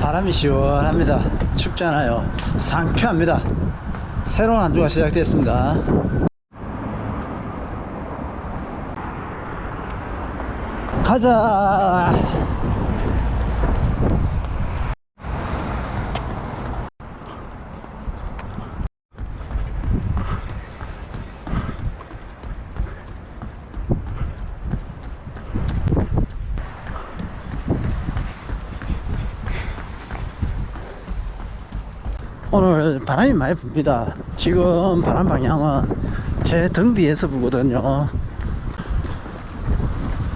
바람이 시원합니다. 춥지 않아요. 상쾌합니다. 새로운 한 주가 시작됐습니다. 가자. 오늘 바람이 많이 붑니다. 지금 바람 방향은 제 등 뒤에서 부거든요.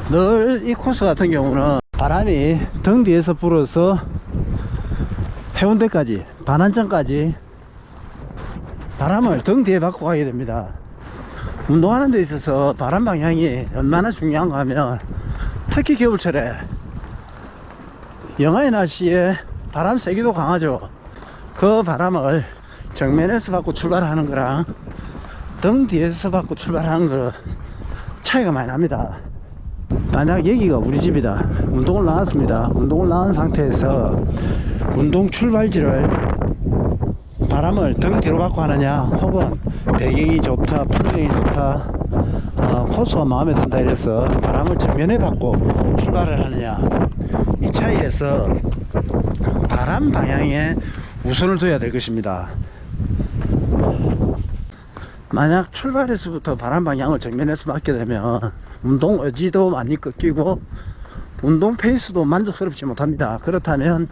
늘 이 코스 같은 경우는 바람이 등 뒤에서 불어서 해운대까지, 반환점까지 바람을 등 뒤에 받고 가게 됩니다. 운동하는 데 있어서 바람 방향이 얼마나 중요한가 하면 특히 겨울철에 영하의 날씨에 바람 세기도 강하죠. 그 바람을 정면에서 받고 출발하는 거랑 등 뒤에서 받고 출발하는 거 차이가 많이 납니다. 만약 여기가 우리 집이다. 운동을 나왔습니다. 운동을 나온 상태에서 운동 출발지를 바람을 등 뒤로 받고 하느냐 혹은 배경이 좋다 풍경이 좋다 어, 코스가 마음에 든다 이래서 바람을 정면에 받고 출발을 하느냐 이 차이에서 바람 방향에 우선을 둬야 될 것입니다. 만약 출발에서부터 바람 방향을 정면에서 맞게 되면 운동 의지도 많이 꺾이고 운동 페이스도 만족스럽지 못합니다. 그렇다면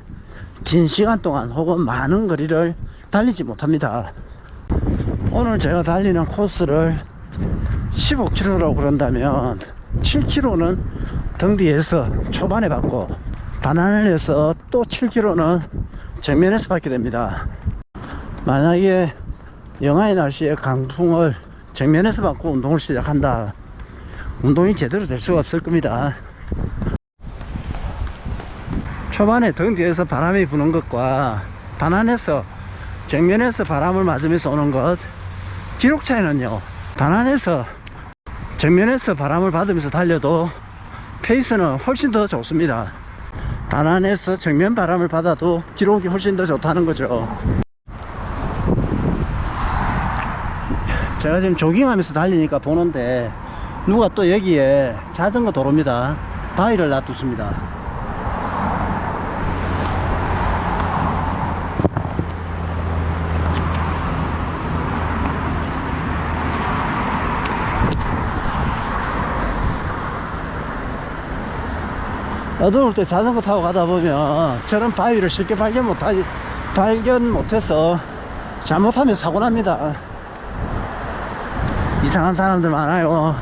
긴 시간 동안 혹은 많은 거리를 달리지 못합니다. 오늘 제가 달리는 코스를 15km라고 그런다면 7km는 등 뒤에서 초반에 받고 반환을 해서 또 7km는 정면에서 받게 됩니다. 만약에 영하의 날씨에 강풍을 정면에서 받고 운동을 시작한다. 운동이 제대로 될 수가 없을 겁니다. 초반에 등 뒤에서 바람이 부는 것과 반환해서 정면에서 바람을 맞으면서 오는 것 기록 차이는요 반환해서 정면에서 바람을 받으면서 달려도 페이스는 훨씬 더 좋습니다 반환해서 정면 바람을 받아도 기록이 훨씬 더 좋다는 거죠. 제가 지금 조깅하면서 달리니까 보는데 누가 또 여기에 자전거 도로입니다. 바위를 놔뒀습니다 어두울 때 자전거 타고 가다 보면 저런 바위를 쉽게 발견 못하지 발견 못해서 잘못하면 사고 납니다. 이상한 사람들 많아요.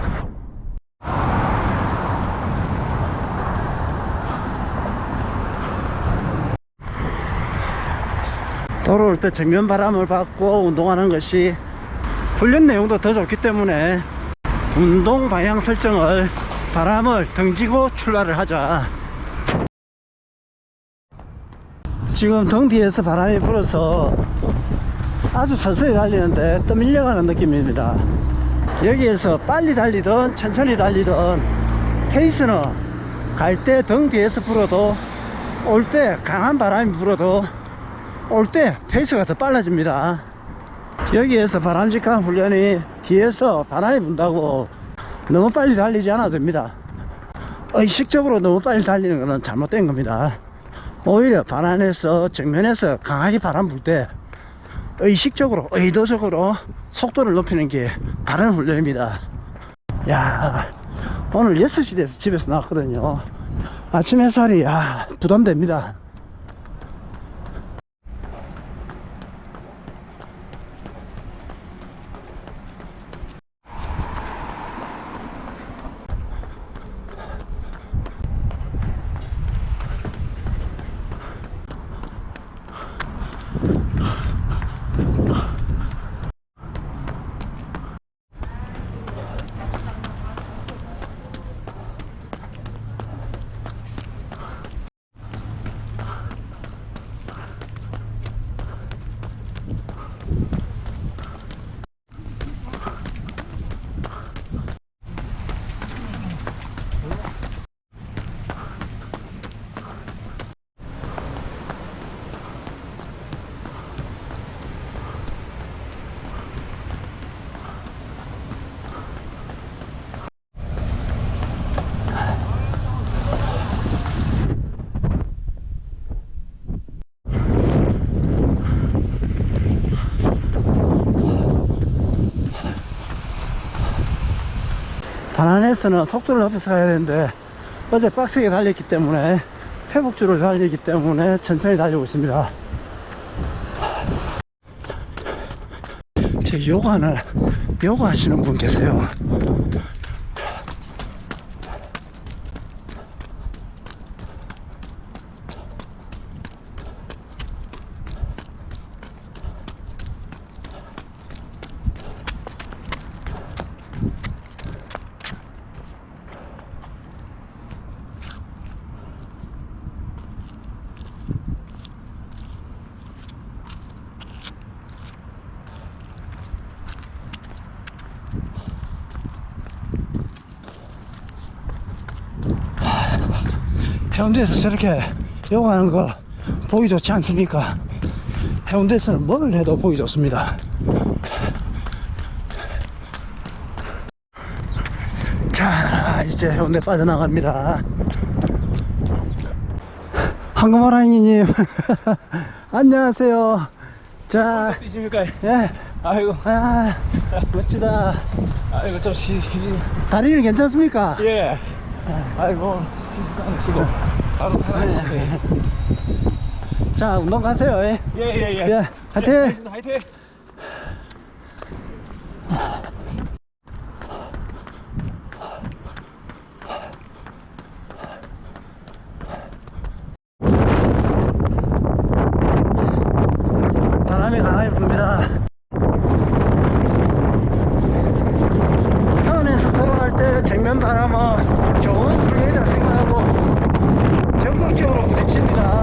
도로 올때 정면 바람을 받고 운동하는 것이 훈련 내용도 더 좋기 때문에 운동 방향 설정을 바람을 등지고 출발을 하자. 지금 등 뒤에서 바람이 불어서 아주 서서히 달리는데 떠밀려가는 느낌입니다. 여기에서 빨리 달리든 천천히 달리든 페이스는 갈 때 등 뒤에서 불어도 올 때 강한 바람이 불어도 올 때 페이스가 더 빨라집니다. 여기에서 바람직한 훈련이 뒤에서 바람이 분다고 너무 빨리 달리지 않아도 됩니다. 의식적으로 너무 빨리 달리는 것은 잘못된 겁니다. 오히려 반환해서 정면에서 강하게 바람 불 때 의식적으로 의도적으로 속도를 높이는 게 바른 훈련입니다. 야 오늘 6시 돼서 집에서 나왔거든요. 아침 햇살이 야 부담됩니다. 안에서는 속도를 높여서 가야 되는데 어제 빡세게 달렸기 때문에 회복주를 달리기 때문에 천천히 달리고 있습니다. 제 요가는 요가 하시는 분 계세요. 해운대에서 저렇게 요가하는 거 보기 좋지 않습니까? 해운대에서는 뭘 해도 보기 좋습니다. 자, 이제 해운대 빠져나갑니다. 황금호랑이님, 안녕하세요. 자, 뛰십니까? 예, 아이고, 아, 멋지다. 아이고, 좀 시, 시, 다리는 괜찮습니까? 예. 아이고, 쉬지도 않으시고. 바로 타가지고. 자, 운동 가세요. 예, 예, 예, 예. 예, 화이팅! 알겠습니다. 화이팅! 바람이 강하게 붑니다. 타운에서 돌아갈 때 정면 바람은 좋은 불경이라 생각하고 적극적으로 부딪힙니다.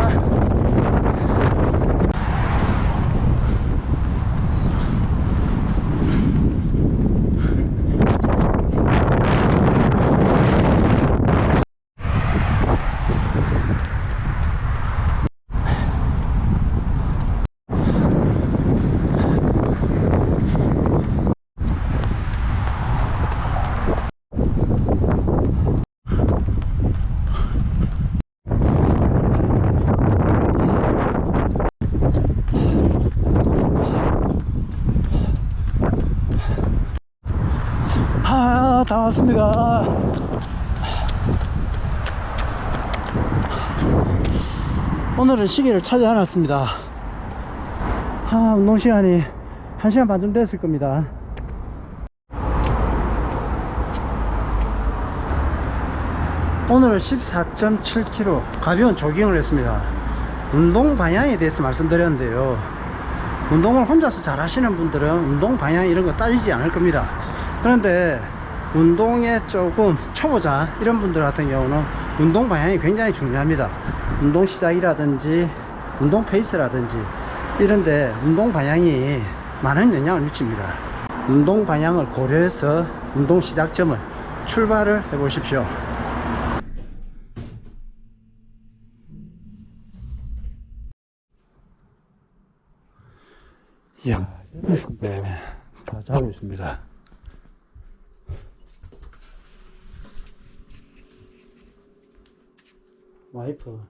아, 다 왔습니다. 오늘은 시계를 차지 않았습니다. 아, 운동 시간이 1시간 반쯤 됐을 겁니다. 오늘은 14.7km 가벼운 조깅을 했습니다. 운동 방향에 대해서 말씀드렸는데요. 운동을 혼자서 잘 하시는 분들은 운동 방향 이런 거 따지지 않을 겁니다. 그런데 운동에 조금 초보자 이런 분들 같은 경우는 운동 방향이 굉장히 중요합니다. 운동 시작이라든지 운동 페이스라든지 이런데 운동 방향이 많은 영향을 미칩니다. 운동 방향을 고려해서 운동 시작점을 출발을 해 보십시오. 이야, 네, 다 자고 있습니다. 와이프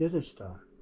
8시다.